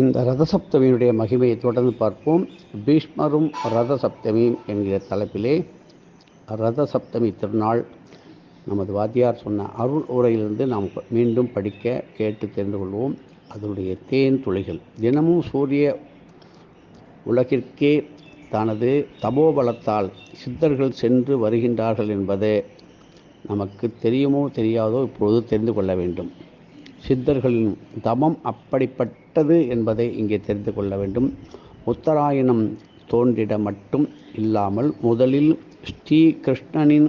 இந்த ரதசப்தமியினுடைய மகிமையை தொடர்ந்து பார்ப்போம். பீஷ்மரும் ரதசப்தமியும் என்கிற தலைப்பிலே ரதசப்தமி திருநாள். நமது வாத்தியார் சொன்ன அருள் உரையிலிருந்து நாம் மீண்டும் படிக்க கேட்டு தெரிந்து கொள்வோம். அதனுடைய தேன் துளிகள். தினமும் சூரிய உலகிற்கே தனது தபோபலத்தால் சித்தர்கள் சென்று வருகின்றார்கள் என்பது நமக்கு தெரியுமோ தெரியாதோ இப்பொழுது தெரிந்து கொள்ள வேண்டும். சித்தர்களின் தமம் அப்படிப்பட்டது என்பதை இங்கே தெரிந்து கொள்ள வேண்டும். உத்தராயணம் தோன்றிட மட்டும் இல்லாமல் முதலில் ஸ்ரீ கிருஷ்ணனின்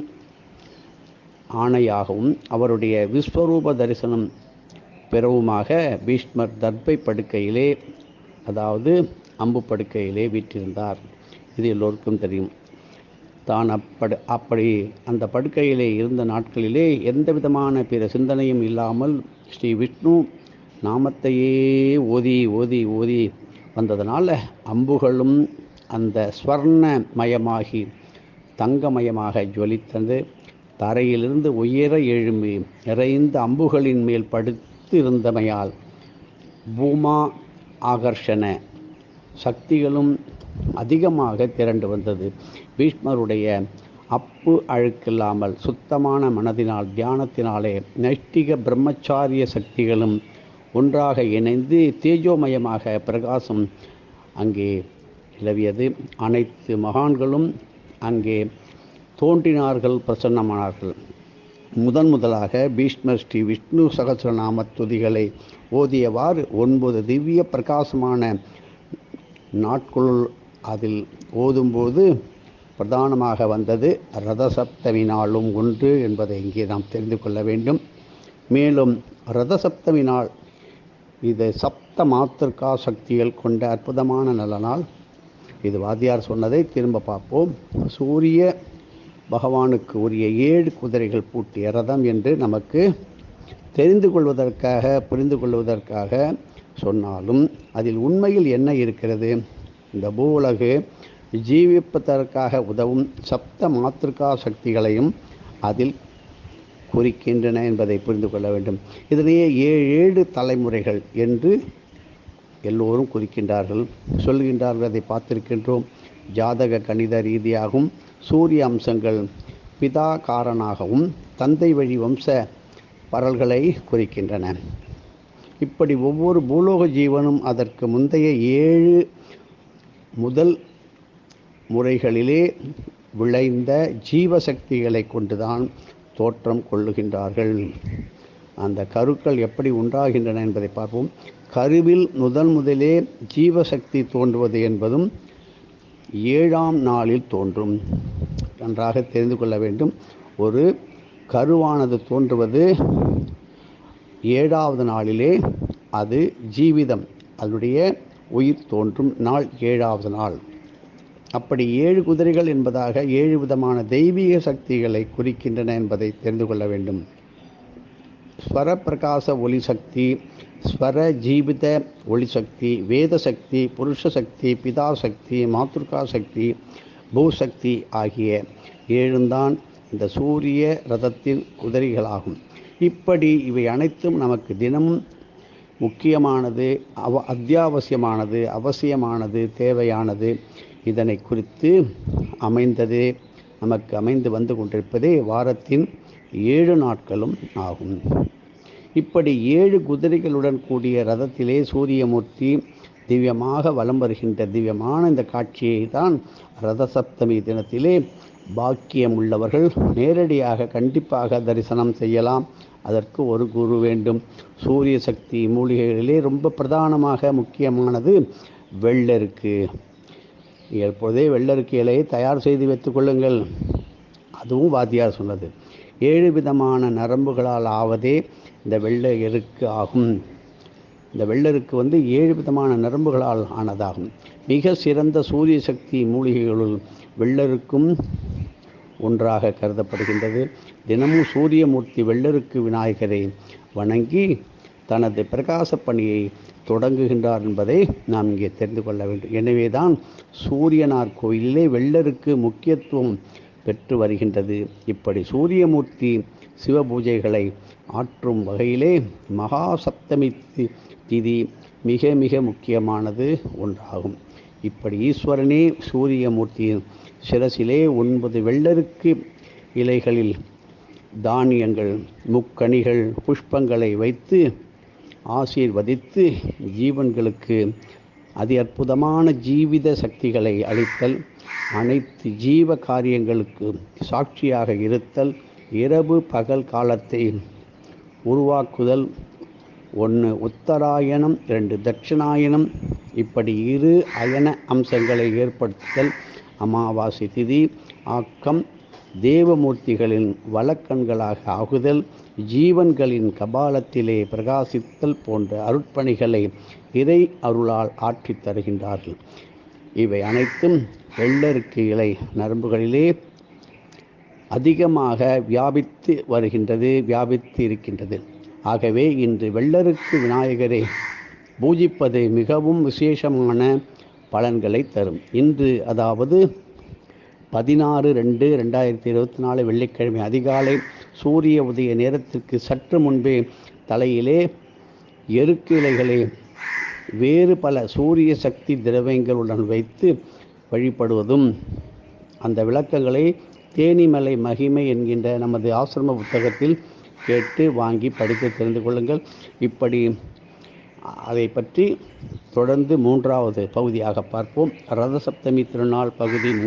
ஆணையாகவும் அவருடைய விஸ்வரூப தரிசனம் பெறவுமாக பீஷ்மர் தர்பை படுக்கையிலே அதாவது அம்பு படுக்கையிலே வீற்றிருந்தார். இது எல்லோருக்கும் தெரியும். தான் அப்படி அப்படி அந்த படுக்கையிலே இருந்த நாட்களிலே எந்த விதமான பிற சிந்தனையும் இல்லாமல் ஸ்ரீ விஷ்ணு நாமத்தையே ஓதி ஓதி ஓதி வந்ததனால் அம்புகளும் அந்த ஸ்வர்ணமயமாகி தங்கமயமாக ஜொலித்தது. தரையிலிருந்து உயர எழும்பி நிறைந்த அம்புகளின் மேல் படுத்து இருந்தமையால் பூமா ஆகர்ஷண சக்திகளும் அதிகமாக திரண்டு வந்தது. பீஷ்மருடைய அப்பு அழுக்கில்லாமல் சுத்தமான மனதினால் தியானத்தினாலே நைஷ்டிக பிரம்மச்சாரிய சக்திகளும் ஒன்றாக இணைந்து தேஜோமயமாக பிரகாசம் அங்கே நிலவியது. அனைத்து மகான்களும் அங்கே தோன்றினார்கள் பிரசன்னமானார்கள். முதன் முதலாக பீஷ்மர் ஸ்ரீ விஷ்ணு சகசிரநாம துதிகளை ஓதியவாறு ஒன்பது திவ்ய பிரகாசமான நாட்களுள் அதில் ஓதும்போது பிரதானமாக வந்தது. ரதசப்தமி நாளும் ஒன்று என்பதை இங்கே நாம் தெரிந்து கொள்ள வேண்டும். மேலும் ரதசப்தமி நாள் இது சப்த மாத்திருக்கா சக்திகள் கொண்ட அற்புதமான நல்ல நாள் இது வாத்தியார் சொன்னதை திரும்ப பார்ப்போம். சூரிய பகவானுக்கு உரிய ஏழு குதிரைகள் பூட்டிய ரதம் என்று நமக்கு தெரிந்து கொள்வதற்காக புரிந்து கொள்வதற்காக சொன்னாலும் அதில் உண்மையில் என்ன இருக்கிறது? இந்த பூ உலகு ஜீவிப்பதற்காக உதவும் சப்த மாத்திருக்கா சக்திகளையும் அதில் குறிக்கின்றன என்பதை புரிந்து கொள்ள வேண்டும். இதனையே ஏழு ஏழு தலைமுறைகள் என்று எல்லோரும் குறிக்கின்றார்கள் சொல்கின்றார்கள். அதை பார்த்திருக்கின்றோம். ஜாதக கணித ரீதியாகவும் சூரிய அம்சங்கள் பிதா காரனாகவும் தந்தை வழி வம்ச பரல்களை குறிக்கின்றன. இப்படி ஒவ்வொரு பூலோக ஜீவனும் அதற்கு முந்தைய ஏழு முதல் முறைகளிலே விளைந்த ஜீவசக்திகளை கொண்டுதான் தோற்றம் கொள்ளுகின்றார்கள். அந்த கருக்கள் எப்படி உண்டாகின்றன என்பதை பார்ப்போம். கருவில் முதன் முதலே ஜீவசக்தி தோன்றுவது என்பதும் ஏழாம் நாளில் தோன்றும். நன்றாக தெரிந்து கொள்ள வேண்டும். ஒரு கருவானது தோன்றுவது ஏழாவது நாளிலே அது ஜீவிதம் அதனுடைய உயிர் தோன்றும் நாள் ஏழாவது நாள். அப்படி ஏழு குதிரைகள் என்பதாக ஏழு விதமான தெய்வீக சக்திகளை குறிக்கின்றன என்பதை தெரிந்து கொள்ள வேண்டும். ஸ்வர பிரகாச ஒளி சக்தி ஸ்வர ஜீவித ஒளி சக்தி வேத சக்தி புருஷ சக்தி பிதா சக்தி மாத்ருகா சக்தி பூசக்தி ஆகிய ஏழுந்தான் இந்த சூரிய ரதத்தின் குதிரைகளாகும். இப்படி இவை அனைத்தும் நமக்கு தினமும் முக்கியமானது அவ அத்தியாவசியமானது அவசியமானது தேவையானது. இதனை குறித்து அமைந்தது நமக்கு அமைந்து வந்து கொண்டிருப்பதே வாரத்தின் ஏழு நாட்களும் ஆகும். இப்படி ஏழு குதிரைகளுடன் கூடிய ரதத்திலே சூரியமூர்த்தி திவ்யமாக வலம் வருகின்ற திவ்யமான இந்த காட்சியை தான் ரதசப்தமி தினத்திலே பாக்கியம் உள்ளவர்கள் நேரடியாக கண்டிப்பாக தரிசனம் செய்யலாம். அதற்கு ஒரு குரு வேண்டும். சூரிய சக்தி மூலிகைகளிலே ரொம்ப பிரதானமாக முக்கியமானது வெள்ளருக்கு. எப்போதே வெள்ளருக்கு இலையை தயார் செய்து வைத்துக் கொள்ளுங்கள். அதுவும் வாத்தியார் சொன்னது. ஏழு விதமான நரம்புகளால் ஆவதே இந்த வெள்ளை எருக்கு ஆகும். இந்த வெள்ளருக்கு வந்து ஏழு விதமான நரம்புகளால் ஆனதாகும். மிக சிறந்த சூரிய சக்தி மூலிகைகளுள் வெள்ளருக்கும் ஒன்றாக கருதப்படுகின்றது. தினமும் சூரியமூர்த்தி வெள்ளருக்கு விநாயகரை வணங்கி தனது பிரகாச பணியை தொடங்குகின்றார் என்பதை நாம் இங்கே தெரிந்து கொள்ள வேண்டும். எனவே தான் சூரியனார் கோயிலிலே வெள்ளருக்கு முக்கியத்துவம் பெற்று வருகின்றது. இப்படி சூரியமூர்த்தி சிவ பூஜைகளை ஆற்றும் வகையிலே மகா சப்தமி திதி மிக மிக முக்கியமானது ஒன்றாகும். இப்படி ஈஸ்வரனே சூரியமூர்த்தியின் சிரசிலே ஒன்பது வெள்ளருக்கு இலைகளில் தானியங்கள் முக்கணிகள் புஷ்பங்களை வைத்து ஆசீர்வதித்து ஜீவன்களுக்கு அதி அற்புதமான ஜீவித சக்திகளை அளித்தல் அனைத்து ஜீவ காரியங்களுக்கு சாட்சியாக இருத்தல் இரவு பகல் காலத்தை உருவாக்குதல். ஒன்று உத்தராயணம் ரெண்டு தட்சிணாயனம் இப்படி இரு அயன அம்சங்களை ஏற்படுத்துதல். அமாவாசை திதி ஆக்கம் தேவமூர்த்திகளின் வழக்கண்களாக ஆகுதல் ஜீவன்களின் கபாலத்திலே பிரகாசித்தல் போன்ற அருட்பணிகளை இறை அருளால் ஆற்றித் தருகின்றார்கள். இவை அனைத்தும் வெள்ளருக்கு இலை நரம்புகளிலே அதிகமாக வியாபித்து வருகின்றது வியாபித்து இருக்கின்றது. ஆகவே இன்று வெள்ளருக்கு விநாயகரை பூஜிப்பது மிகவும் விசேஷமான பலன்களை தரும். இன்று அதாவது பதினாறு ரெண்டு ரெண்டாயிரத்தி இருபத்தி நாலு வெள்ளிக்கிழமை அதிகாலை சூரிய உதய நேரத்திற்கு சற்று முன்பே தலையிலே எருக்கு இலைகளை வேறு பல சூரிய சக்தி திரவியங்களுடன் வைத்து வழிபடுவதும் அந்த விளக்கங்களை தேனிமலை மகிமை என்கின்ற நமது ஆசிரம புத்தகத்தில் கேட்டு வாங்கி படித்து தெரிந்து கொள்ளுங்கள். இப்படி அதை பற்றி தொடர்ந்து மூன்றாவது பகுதியாக பார்ப்போம். ரதசப்தமி திருநாள் பகுதி மூன்று.